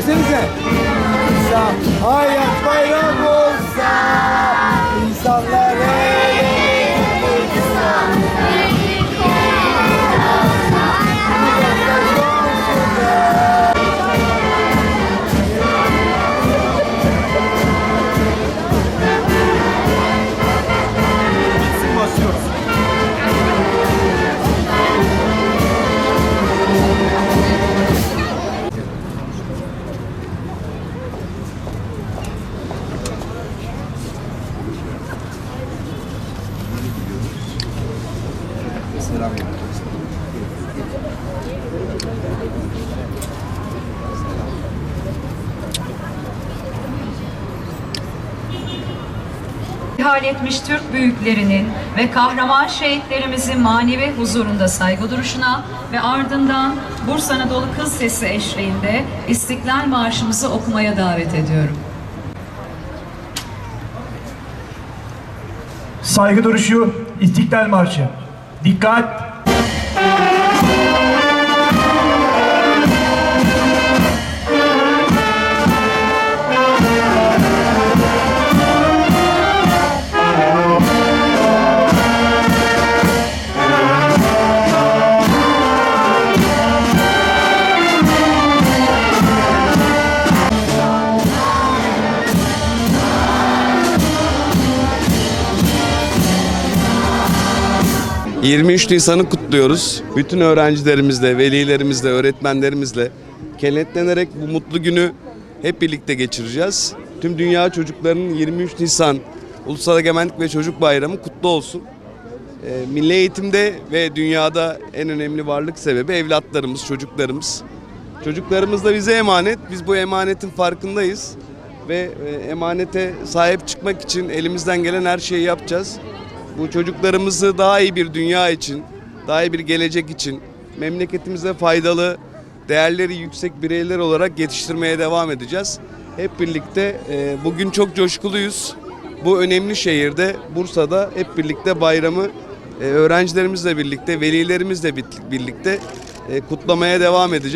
Desenize. Hayat bayrak olsa. İhal etmiş Türk büyüklerinin ve kahraman şehitlerimizin manevi huzurunda saygı duruşuna ve ardından Bursa Anadolu Kız Sesi eşliğinde İstiklal Marşımızı okumaya davet ediyorum. Saygı duruşu, İstiklal Marşı. Dikkat! 23 Nisan'ı kutluyoruz. Bütün öğrencilerimizle, velilerimizle, öğretmenlerimizle kenetlenerek bu mutlu günü hep birlikte geçireceğiz. Tüm dünya çocuklarının 23 Nisan Ulusal Egemenlik ve Çocuk Bayramı kutlu olsun. Ee, Milli eğitimde ve dünyada en önemli varlık sebebi evlatlarımız, çocuklarımız. Çocuklarımız da bize emanet. Biz bu emanetin farkındayız. Ve e, emanete sahip çıkmak için elimizden gelen her şeyi yapacağız. Bu çocuklarımızı daha iyi bir dünya için, daha iyi bir gelecek için, memleketimize faydalı, değerleri yüksek bireyler olarak yetiştirmeye devam edeceğiz. Hep birlikte e, bugün çok coşkuluyuz. Bu önemli şehirde, Bursa'da hep birlikte bayramı e, öğrencilerimizle birlikte, velilerimizle birlikte e, kutlamaya devam edeceğiz.